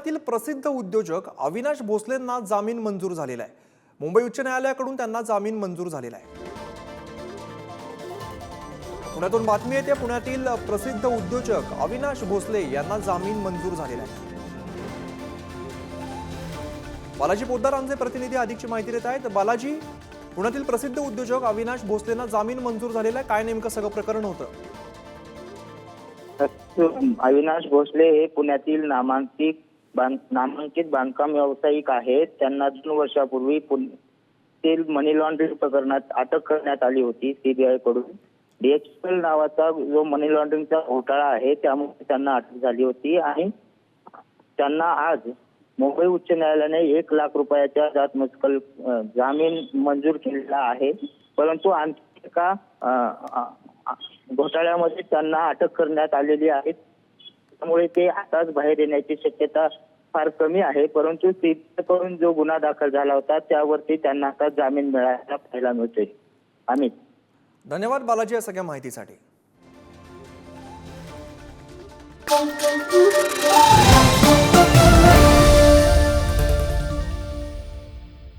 पुण्यातील प्रसिद्ध उद्योजक अविनाश भोसलेंना जामीन मंजूर झालेला आहे. मुंबई उच्च न्यायालयाकडून त्यांना जामीन मंजूर झालेला आहे. पुण्यातून बातमी येते पुण्यातील प्रसिद्ध उद्योजक अविनाश भोसले यांना जामीन मंजूर झालेला आहे. बालाजी पोद्दार आमचे प्रतिनिधी अधिकची माहिती देत आहेत. बालाजी पुण्यातील प्रसिद्ध उद्योजक अविनाश भोसलेंना जामीन मंजूर झालेला आहे. काय नेमकं सगळं प्रकरण होतं? अविनाश भोसले हे पुण्यातील नामांकित बांध नामांकित बांधकाम व्यावसायिक आहेत. त्यांना दोन वर्षापूर्वी पुण्यातील मनी लॉन्ड्रिंग प्रकरणात अटक करण्यात आली होती सीबीआयकडून. डीएचएल नावाचा जो मनी लॉन्ड्रिंगचा घोटाळा आहे त्यामुळे त्यांना अटक झाली होती आणि त्यांना आज मुंबई उच्च न्यायालयाने एक लाख रुपयाच्या जात मुचकल जामीन मंजूर केलेला आहे. परंतु आणखी एका घोटाळ्यामध्ये त्यांना अटक करण्यात आलेली आहे. त्यामुळे ते आताच बाहेर येण्याची शक्यता फार कमी आहे. परंतु करून जो गुन्हा दाखल झाला होता त्यावरती त्यांना आता जामीन मिळायला पाहायला मिळतोय. अमित. धन्यवाद बालाजी या सगळ्या माहितीसाठी.